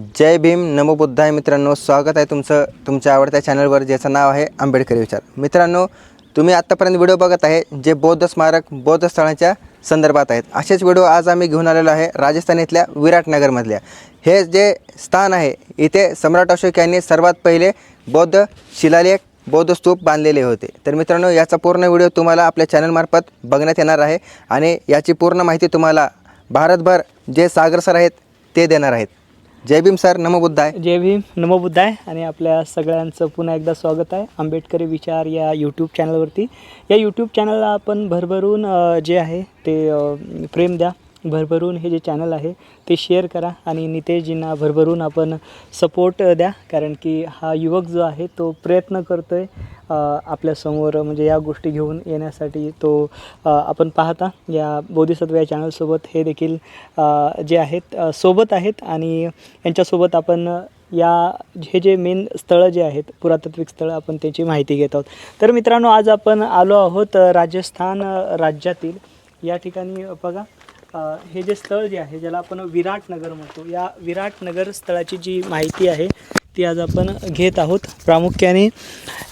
जय भीम नमो बुद्धाय मित्रांनो स्वागत आहे तुमचं तुमच्या आवडत्या चॅनलवर ज्याचं नाव आहे आंबेडकरी विचार. मित्रांनो तुम्ही आत्तापर्यंत व्हिडिओ बघत आहे जे बौद्ध स्मारक बौद्ध स्थळांच्या संदर्भात आहेत. असेच व्हिडिओ आज आम्ही घेऊन आलेलो आहे राजस्थान इथल्या विराटनगरमधल्या हे जे स्थान आहे इथे सम्राट अशोक यांनी सर्वात पहिले बौद्ध शिलालेख बौद्ध स्तूप बांधलेले होते. तर मित्रांनो याचा पूर्ण व्हिडिओ तुम्हाला आपल्या चॅनलमार्फत बघण्यात येणार आहे आणि याची पूर्ण माहिती तुम्हाला भारतभर जे सागरसर आहेत ते देणार आहेत. जय भीम सर नमबुद्धाय जय भीम नमबुद्धाय आणि आपल्या सगळ्यांचं पुन्हा एकदा स्वागत आहे. आंबेडकरी विचार या यूट्यूब चॅनलवरती या यूट्यूब चॅनलला आपण भरभरून जे आहे ते प्रेम द्या. भरभरून हे जे चॅनल आहे ते शेअर करा आणि नितेशजींना भरभरून आपण सपोर्ट द्या. कारण की हा युवक जो आहे तो प्रयत्न करतो आहे आपल्यासमोर म्हणजे या गोष्टी घेऊन येण्यासाठी तो आपण पाहता. या बोधिसत्व या चॅनलसोबत हे देखील जे आहेत सोबत आहेत आणि यांच्यासोबत आपण या हे जे मेन स्थळं जे आहेत पुरातत्विक स्थळं आपण त्याची माहिती घेत आहोत. तर मित्रांनो आज आपण आलो आहोत राजस्थान राज्यातील. या ठिकाणी बघा. हे जे स्थळ जे आहे ज्याला आपण विराटनगर म्हणतो या विराटनगर स्थळाची जी माहिती आहे ती आज आपण घेत आहोत. प्रामुख्याने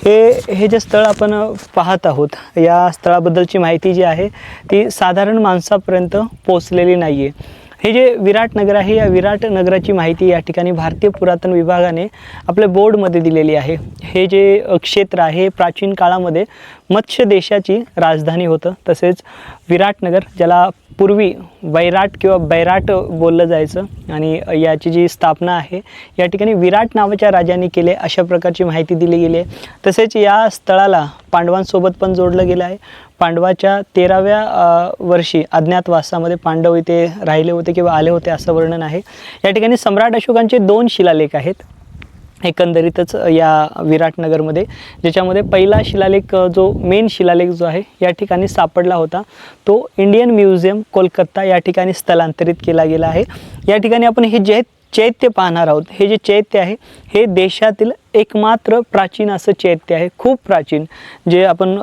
हे हे जे स्थळ आपण पाहत आहोत या स्थळाबद्दलची माहिती जी आहे ती साधारण माणसापर्यंत पोचलेली नाही आहे हे जे विराटनगर आहे या विराट नगराची माहिती या ठिकाणी भारतीय पुरातन विभागाने आपल्या बोर्डमध्ये दिलेली आहे. हे जे क्षेत्र आहे प्राचीन काळामध्ये मत्स्य देशाची राजधानी होतं. तसेच विराटनगर ज्याला पूर्वी वैराट किंवा बैराट बोललं जायचं आणि याची जी स्थापना आहे या ठिकाणी विराट नावाच्या राजाने केले अशा प्रकारची माहिती दिली गेली आहे. तसेच या स्थळाला पांडवांसोबत पण जोडलं गेलं आहे. पांडवाच्या तेराव्या वर्षी अज्ञातवासामध्ये पांडव इथे राहिले होते किंवा आले होते असं वर्णन आहे. या ठिकाणी सम्राट अशोकांचे दोन शिलालेख आहेत. एकंदरीतच या विराटनगरमध्ये ज्याच्यामध्ये पहिला शिलालेख जो मेन शिलालेख जो आहे या ठिकाणी सापडला होता. तो इंडियन म्युझियम कोलकाता या ठिकाणी स्थलांतरित केला गेला आहे. या ठिकाणी आपण हे जे चैत्य पाहणार आहोत. हे जे चैत्य आहे हे देशातील एकमात्र प्राचीन असं चैत्य आहे. खूप प्राचीन. जे आपण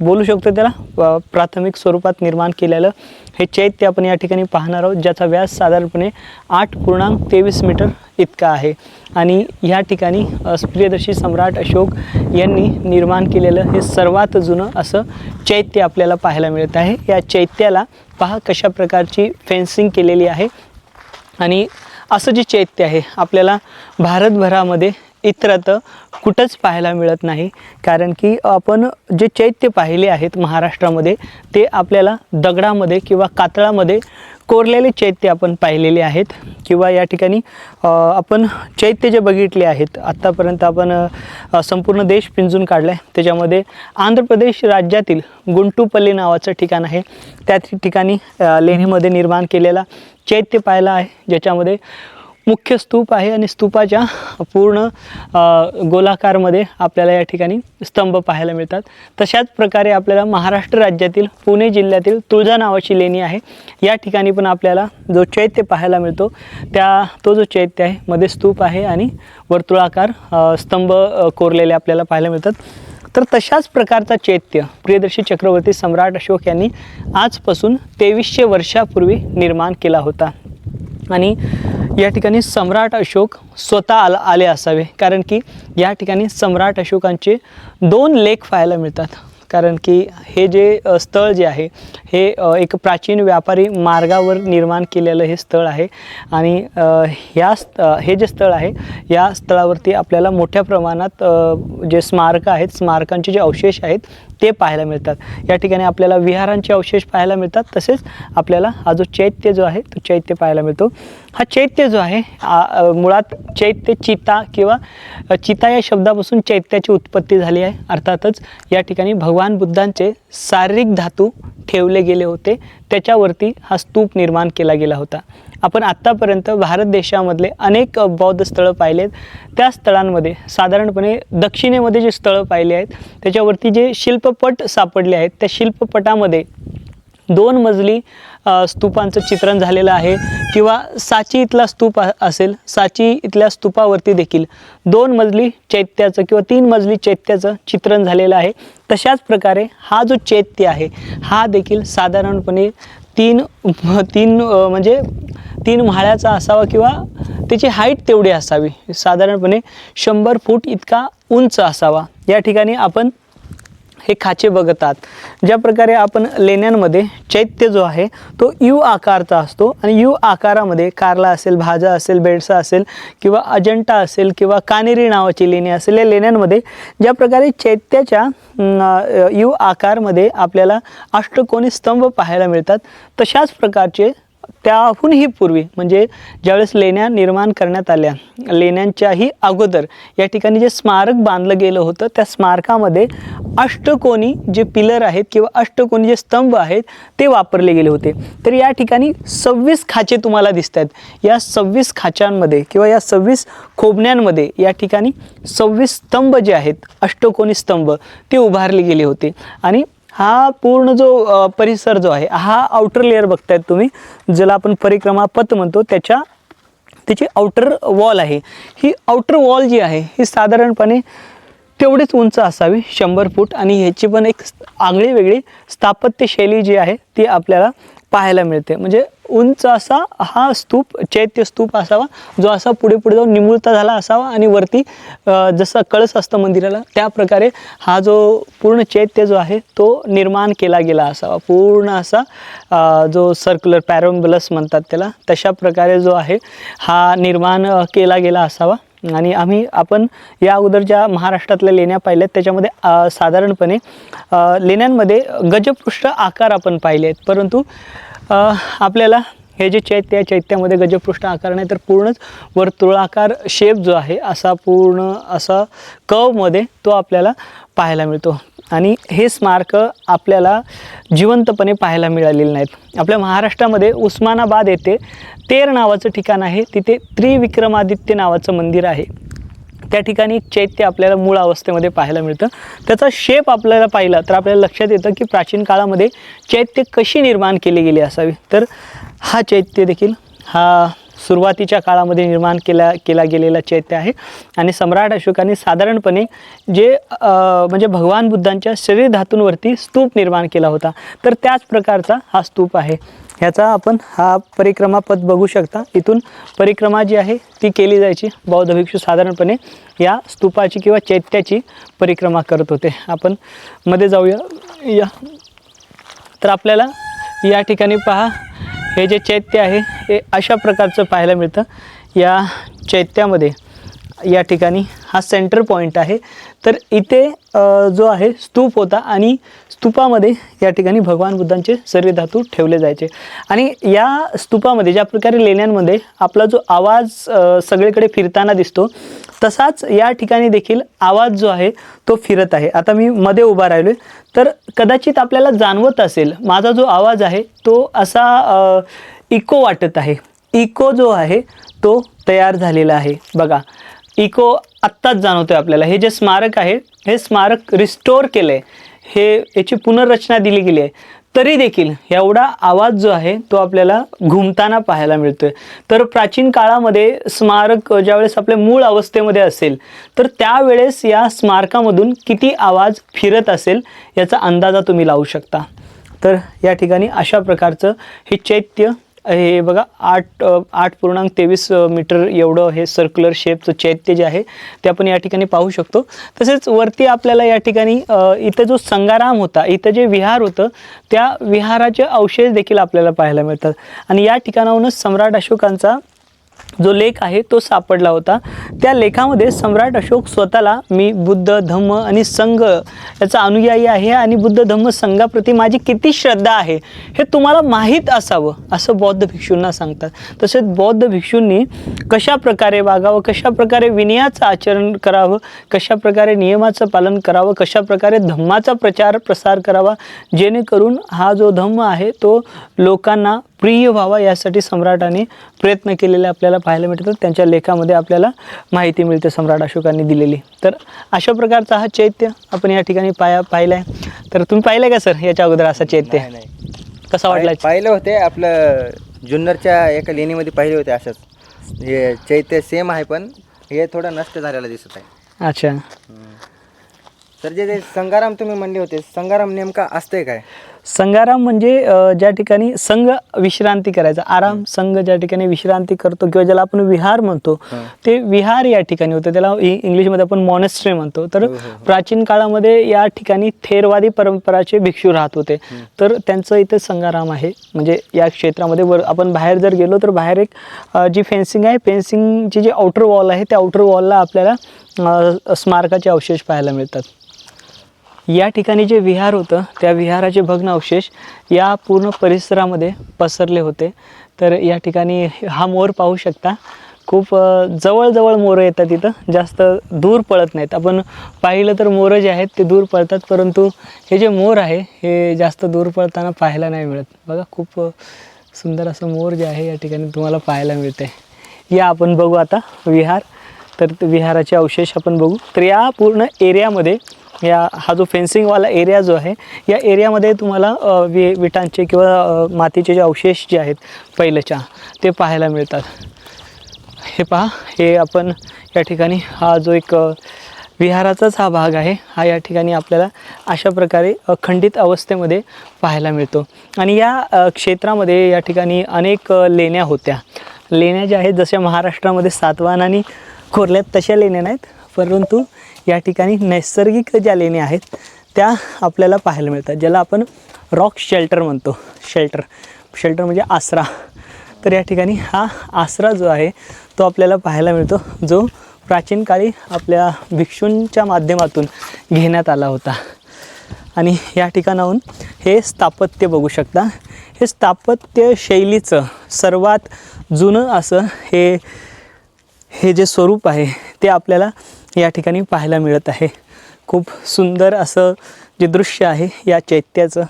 बोलू शकतो त्याला प्राथमिक स्वरूपात निर्माण केलेलं हे चैत्य आपण या ठिकाणी पाहणार आहोत ज्याचा व्यास साधारणपणे आठ पूर्णांक तेवीस मीटर इतका आहे. आणि या ठिकाणी प्रियदर्शी सम्राट अशोक यांनी निर्माण केलेलं हे सर्वात जुनं असं चैत्य आपल्याला पाहायला मिळत आहे. या चैत्याला पहा कशा प्रकारची फेन्सिंग केलेली आहे. आणि असं जे चैत्य आहे आपल्याला भारतभरामध्ये इतरत्र कुठंच पाहायला मिळत नाही. कारण की आपण जे चैत्य पाहिले आहेत महाराष्ट्रामध्ये ते आपल्याला दगडामध्ये किंवा कातळामध्ये कोरलेले चैत्य आपण पाहिलेले आहेत किंवा या ठिकाणी आपण चैत्य जे बघितले आहेत आत्तापर्यंत आपण संपूर्ण देश पिंजून काढला आहे त्याच्यामध्ये आंध्र प्रदेश राज्यातील गुंटूपल्ली नावाचं ठिकाण आहे. त्या ठिकाणी लेणीमध्ये निर्माण केलेला चैत्य पाहिला आहे ज्याच्यामध्ये मुख्य स्तूप आहे आणि स्तूपाच्या पूर्ण गोलाकारमध्ये आपल्याला या ठिकाणी स्तंभ पाहायला मिळतात. तशाच प्रकारे आपल्याला महाराष्ट्र राज्यातील पुणे जिल्ह्यातील तुळजा नावाची लेणी आहे. या ठिकाणी पण आपल्याला जो चैत्य पाहायला मिळतो त्या तो जो चैत्य आहे मध्ये स्तूप आहे आणि वर्तुळाकार स्तंभ कोरलेले आपल्याला पाहायला मिळतात. तर तशाच प्रकारचा चैत्य प्रियदर्शी चक्रवर्ती सम्राट अशोक यांनी आजपासून तेवीसशे वर्षापूर्वी निर्माण केला होता. आणि या ठिकाणी सम्राट अशोक स्वतः आला आले असावे. कारण की या ठिकाणी सम्राट अशोकांचे दोन लेख पाहायला मिळतात. कारण की हे जे स्थळ जे आहे हे एक प्राचीन व्यापारी मार्गावर निर्माण केलेलं हे स्थळ आहे. आणि ह्या स्त हे जे स्थळ आहे या स्थळावरती आपल्याला मोठ्या प्रमाणात जे स्मारकं आहेत स्मारकांचे जे अवशेष आहेत ते पाहायला मिळतात. या ठिकाणी आपल्याला विहारांचे अवशेष पाहायला मिळतात. तसेच आपल्याला हा जो चैत्य जो आहे तो चैत्य पाहायला मिळतो. हा चैत्य जो आहे मुळात चैत्य चिता किंवा चिता या शब्दापासून चैत्याची उत्पत्ती झाली आहे. अर्थातच या ठिकाणी भगवान बुद्धांचे शारीरिक धातू ठेवले गेले होते. त्याच्यावरती हा स्तूप निर्माण केला गेला होता. आपण आत्तापर्यंत भारत देशामधले अनेक बौद्ध स्थळं पाहिलेत. त्या स्थळांमध्ये साधारणपणे दक्षिणेमध्ये जे स्थळं पाहिले आहेत त्याच्यावरती जे शिल्पपट सापडले आहेत त्या शिल्पपटामध्ये दोन मजली स्तूपांचं चित्रण झालेलं आहे किंवा साची इथला स्तूप असेल साची इथल्या स्तूपावरती देखील दोन मजली चैत्याचं किंवा तीन मजली चैत्याचं चित्रण झालेलं आहे. तशाच प्रकारे हा जो चैत्य आहे हा देखील साधारणपणे तीन तीन म्हणजे तीन म्हाळ्याचा असावा किंवा त्याची हाईट तेवढी असावी. साधारणपणे शंभर फूट इतका उंच असावा. या ठिकाणी आपण हे खाचे बघतात. ज्या प्रकारे आपण लेण्यांमध्ये चैत्य जो आहे तो यू आकारचा असतो आणि यू आकारामध्ये कारला असेल भाजा असेल बेडसा असेल किंवा अजंटा असेल किंवा कानेरी नावाची लेणी असेल या लेण्यांमध्ये ज्या प्रकारे चैत्याच्या यू आकारमध्ये आपल्याला अष्टकोनी स्तंभ पाहायला मिळतात तशाच प्रकारचे त्याहूनही पूर्वी म्हणजे ज्यावेळेस लेण्या निर्माण करण्यात आल्या लेण्यांच्याही अगोदर या ठिकाणी जे स्मारक बांधलं गेलं होतं त्या स्मारकामध्ये अष्टकोनी जे पिलर आहेत किंवा अष्टकोनी जे स्तंभ आहेत ते वापरले गेले होते. तर या ठिकाणी सव्वीस खाचे तुम्हाला दिसत आहेत या सव्वीस खाच्यांमध्ये किंवा या सव्वीस खोबण्यांमध्ये या ठिकाणी सव्वीस स्तंभ जे आहेत अष्टकोनी स्तंभ ते उभारले गेले होते. आणि हा पूर्ण जो परिसर जो आहे हा आउटर लेअर बघतायत तुम्ही ज्याला आपण परिक्रमा पथ म्हणतो त्याच्या त्याची आउटर वॉल आहे. ही आउटर वॉल जी आहे ही साधारणपणे तेवढीच उंच असावी शंभर फूट आणि ह्याची पण एक आगळी वेगळी स्थापत्यशैली जी आहे ती आपल्याला पाहायला मिळते. म्हणजे उंच असा हा स्तूप चैत्य स्तूप असावा जो असा पुढे पुढे जाऊन निमुळता झाला असावा आणि वरती जसा कळस असतं मंदिराला त्या प्रकारे हा जो पूर्ण चैत्य जो आहे तो निर्माण केला गेला असावा. पूर्ण असा जो सर्क्युलर पॅरोम्बलस म्हणतात त्याला तशा प्रकारे जो आहे हा निर्माण केला गेला असावा. आणि आम्ही आपण या अगोदर ज्या महाराष्ट्रातल्या लेण्या पाहिल्यात त्याच्यामध्ये साधारणपणे लेण्यांमध्ये गजपृष्ठ आकार आपण पाहिले आहेत. परंतु आपल्याला हे जे चैत्य आहे चैत्यामध्ये गजपृष्ठ आकार नाही तर पूर्णच वर्तुळाकार शेप जो आहे असा पूर्ण असा कवमध्ये तो आपल्याला पाहायला मिळतो. आणि हे स्मारक आपल्याला जिवंतपणे पाहायला मिळालेले नाहीत. आपल्या महाराष्ट्रामध्ये उस्मानाबाद येथे तेर नावाचं ठिकाण आहे तिथे त्रिविक्रमादित्य नावाचं मंदिर आहे. त्या ठिकाणी एक चैत्य आपल्याला मूळ अवस्थेमध्ये पाहायला मिळतं. त्याचा शेप आपल्याला पाहिला तर आपल्याला लक्षात येतं की प्राचीन काळामध्ये चैत्य कशी निर्माण केली गेली असावी? तर हा चैत्य देखील हा सुरुवातीच्या काळामध्ये निर्माण केला केला गेलेला चैत्य आहे. आणि सम्राट अशोकाने साधारणपणे जे म्हणजे भगवान बुद्धांच्या शरीर धातूंवरती स्तूप निर्माण केला होता. तर त्याच प्रकारचा हा स्तूप आहे. ह्याचा आपण हा परिक्रमा पथ बघू शकता. इथून परिक्रमा जी आहे ती केली जायची. बौद्ध भिक्षू साधारणपणे या स्तूपाची किंवा चैत्याची परिक्रमा करत होते. आपण मध्ये जाऊया. या. तर आपल्याला या ठिकाणी पहा. हे जे चैत्य आहे हे अशा प्रकारचं पाहायला मिळतं. या चैत्यामध्ये या ठिकाणी हा सेंटर पॉईंट आहे. तर इथे जो आहे स्तूप होता आणि स्तूपामध्ये या ठिकाणी भगवान बुद्धांचे सर्व धातू ठेवले जायचे. आणि या स्तूपामध्ये ज्या प्रकारे लेण्यांमध्ये आपला जो आवाज सगळीकडे फिरताना दिसतो तसाच या ठिकाणी देखील आवाज जो आहे तो फिरत आहे. आता मी मध्ये उभा राहिलो तर कदाचित आपल्याला जाणवत असेल माझा जो आवाज आहे तो असा इको वाटत आहे. इको जो आहे तो तयार झालेला आहे. बघा इको आत्ताच जाणवतोय आपल्याला. हे जे स्मारक आहे हे स्मारक रिस्टोर केलं आहे हे याची पुनर्रचना दिली गेली आहे. तरी देखील एवढा आवाज जो आहे तो आपल्याला घुमताना पाहायला मिळतोय. तर प्राचीन काळामध्ये स्मारक ज्यावेळेस आपल्या मूळ अवस्थेमध्ये असेल तर त्यावेळेस या स्मारकामधून किती आवाज फिरत असेल याचा अंदाजा तुम्ही लावू शकता. तर या ठिकाणी अशा प्रकारचं हे चैत्य हे बघा आठ आठ पूर्णांक तेवीस मीटर एवढं हे सर्क्युलर शेपचं चैत्य जे आहे ते आपण या ठिकाणी पाहू शकतो. तसेच वरती आपल्याला या ठिकाणी इथं जो संगाराम होता इथं जे विहार होतं त्या विहाराचे अवशेष देखील आपल्याला पाहायला मिळतात. आणि या ठिकाणाहूनच सम्राट अशोकांचा जो लेख आहे तो सापडला होता. त्या लेखामध्ये सम्राट अशोक स्वतःला मी बुद्ध धम्म आणि संघ याचा अनुयायी आहे आणि बुद्ध धम्म संघाप्रती माझी किती श्रद्धा आहे हे तुम्हाला माहीत असावं असं बौद्ध भिक्षूंना सांगतात. तसेच बौद्ध भिक्षूंनी कशा प्रकारे वागावं कशा प्रकारे विनयाचं आचरण करावं कशा प्रकारे नियमाचं पालन करावं कशा प्रकारे धम्माचा प्रचार प्रसार करावा जेणेकरून हा जो धम्म आहे तो लोकांना प्रिय व्हावा यासाठी सम्राटाने प्रयत्न केलेले आपल्याला पाहायला मिळतात. त्यांच्या लेखामध्ये आपल्याला माहिती मिळते सम्राट अशोकांनी दिलेली. तर अशा प्रकारचा हा चैत्य आपण या ठिकाणी पाया पाहिला आहे तर तुम्ही पाहिलं का सर याच्या अगोदर असा चैत्य. कसा वाटला? पाहि- पाहिलं होते आपलं जुन्नरच्या एका लेणीमध्ये पाहिले होते असंच. हे चैत्य सेम आहे पण हे थोडं नष्ट झालेलं दिसत आहे. अच्छा. तर जे जे संगाराम तुम्ही म्हणले होते संगाराम नेमका असतंय काय? संगाराम म्हणजे ज्या ठिकाणी संघ विश्रांती करायचा. आराम संघ ज्या ठिकाणी विश्रांती करतो किंवा ज्याला आपण विहार म्हणतो ते विहार या ठिकाणी होतं. त्याला इंग्लिशमध्ये आपण मॉनेस्ट्री म्हणतो. तर प्राचीन काळामध्ये या ठिकाणी थेरवादी परंपराचे भिक्षू राहत होते. तर त्यांचं इथे संगाराम आहे. म्हणजे या क्षेत्रामध्ये वर आपण बाहेर जर गेलो तर बाहेर एक जी फेन्सिंग आहे फेन्सिंगची जी आउटर वॉल आहे त्या आउटर वॉलला आपल्याला स्मारकाचे अवशेष पाहायला मिळतात. या ठिकाणी जे विहार होतं त्या विहाराचे भग्न अवशेष या पूर्ण परिसरामध्ये पसरले होते. तर या ठिकाणी हा मोर पाहू शकता. खूप जवळजवळ मोरं येतात तिथं. जास्त दूर पळत नाहीत. आपण पाहिलं तर मोरं जे आहेत ते दूर पळतात. परंतु हे जे मोर आहे हे जास्त दूर पळताना पाहायला नाही मिळत. बघा खूप सुंदर असं मोर जे आहे या ठिकाणी तुम्हाला पाहायला मिळते या आपण बघू आता विहार. तर विहाराचे अवशेष आपण बघू. तर या पूर्ण एरियामध्ये या हा जो फेन्सिंगवाला एरिया जो आहे या एरियामध्ये तुम्हाला वि विटांचे किंवा मातीचे जे अवशेष जे आहेत पहिलेच्या ते पाहायला मिळतात. हे पहा हे आपण या ठिकाणी हा जो एक विहाराचाच हा भाग आहे हा या ठिकाणी आपल्याला अशा प्रकारे खंडित अवस्थेमध्ये पाहायला मिळतो. आणि या क्षेत्रामध्ये या ठिकाणी अनेक लेण्या होत्या. लेण्या ज्या आहेत जशा महाराष्ट्रामध्ये सातवाहन आणि खोरल्यात तशा लेण्या नाहीत परंतु या ठिकाणी नैसर्गिक ज्या लेण्या आहेत त्या आपल्याला पाहायला मिळतात ज्याला आपण रॉक शेल्टर म्हणतो. शेल्टर शेल्टर म्हणजे आसरा. तर या ठिकाणी हा आसरा जो आहे तो आपल्याला पाहायला मिळतो जो प्राचीन काळी आपल्या भिक्षूंच्या माध्यमातून घेण्यात आला होता. आणि या ठिकाणाहून हे स्थापत्य बघू शकता. हे स्थापत्य शैलीचं सर्वात जुनं असं हे हे जे स्वरूप आहे ते आपल्याला या ठिकाणी पाहायला मिळत आहे. खूप सुंदर असं जे दृश्य आहे या चैत्याचं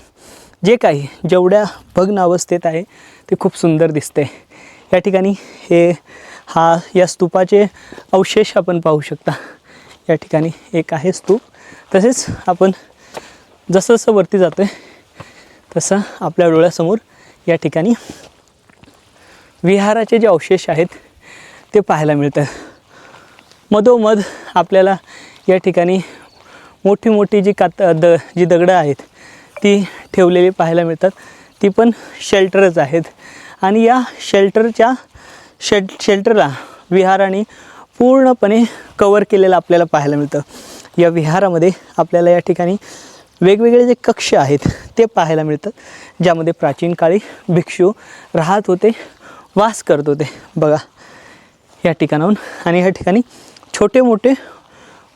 जे काही जेवढ्या भग्न अवस्थेत आहे ते खूप सुंदर दिसते. या ठिकाणी हे हा या स्तूपाचे अवशेष आपण पाहू शकता. या ठिकाणी एक आहे स्तूप. तसेच आपण जसं जसं वरती जातो आहे तसं आपल्या डोळ्यासमोर या ठिकाणी विहाराचे जे अवशेष आहेत ते पाहायला मिळतं. मधोमध आपल्याला या ठिकाणी मोठी मोठी जी कात द जी दगडं आहेत ती ठेवलेली पाहायला मिळतात. ती पण शेल्टरच आहेत. आणि या शेल्टरच्या शेल शेल्टरला विहाराने पूर्णपणे कवर केलेलं आपल्याला पाहायला मिळतं. या विहारामध्ये आपल्याला या ठिकाणी वेगवेगळे जे कक्ष आहेत ते पाहायला मिळतात ज्यामध्ये प्राचीन काळी भिक्षू राहत होते वास करत होते. बघा या ठिकाणाहून आणि या ठिकाणी छोटे मोठे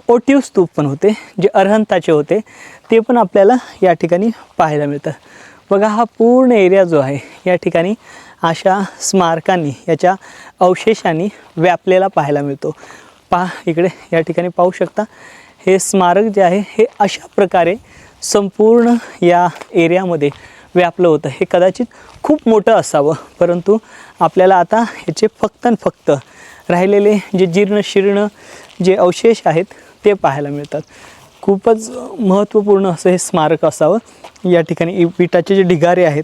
ओटीव स्तूप पण होते जे अरहंताचे होते ते पण आपल्याला या ठिकाणी पाहायला मिळतं. बघा हा पूर्ण एरिया जो आहे या ठिकाणी अशा स्मारकांनी याच्या अवशेषांनी व्यापलेला पाहायला मिळतो. पहा इकडे या ठिकाणी पाहू शकता हे स्मारक जे आहे हे अशा प्रकारे संपूर्ण या एरियामध्ये व्यापलं होतं. हे कदाचित खूप मोठं असावं परंतु आपल्याला आता ह्याचे फक्त आणि फक्त राहिलेले जे जीर्ण शीर्ण जे अवशेष आहेत ते पाहायला मिळतात. खूपच महत्त्वपूर्ण असं हे स्मारक असावं. या ठिकाणी इ- विटाचे जे ढिगारे आहेत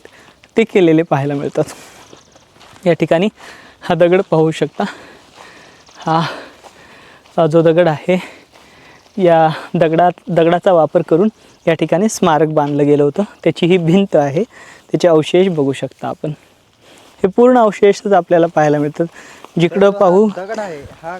ते केलेले पाहायला मिळतात. या ठिकाणी हा दगड पाहू शकता. हा जो दगड आहे या दगडात दगडाचा वापर करून या ठिकाणी स्मारक बांधलं गेलं होतं. त्याची ही भिंत आहे. त्याचे अवशेष बघू शकता आपण. हे पूर्ण अवशेषच आपल्याला पाहायला मिळतात. जिकडं पाहू. दगड आहे. हा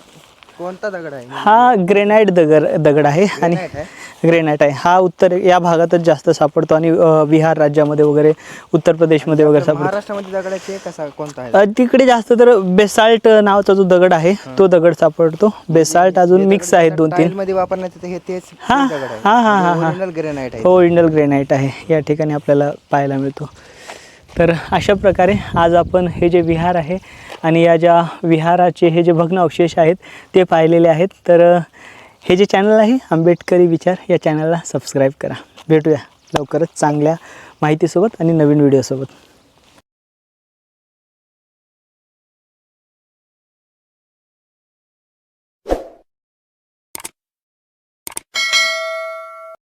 कोणता दगड आहे? हा ग्रेनाईट दगड दगड आहे आणि आहे? ग्रेनाईट आहे. हा उत्तर या भागातच जास्त सापडतो आणि बिहार राज्यामध्ये वगैरे उत्तर प्रदेशमध्ये वगैरे सापडतो. महाराष्ट्रामध्ये दगडाचे कसा कोणता आहे? तिकडे जास्त तर बेसाल्ट नावाचा जो दगड आहे तो दगड सापडतो. बेसाल्ट अजून मिक्स आहेत दोन तीन मध्ये वापरण्यात येते हे तेच हा, आहे. हा, हा, हा, हा. ओरिजिनल ग्रेनाइट आहे. हो इंडल ग्रेनाईट आहे. या ठिकाणी आपल्याला पाहायला मिळतो. तर अशा प्रकारे आज आपण हे जे विहार आहे आणि या ज्या विहाराचे हे जे भग्न अवशेष आहेत ते पाहिलेले आहेत. तर हे जे चॅनल आहे आंबेडकरी विचार या चॅनलला सबस्क्राईब करा. भेटूया लवकरच चांगल्या माहितीसोबत आणि नवीन व्हिडिओसोबत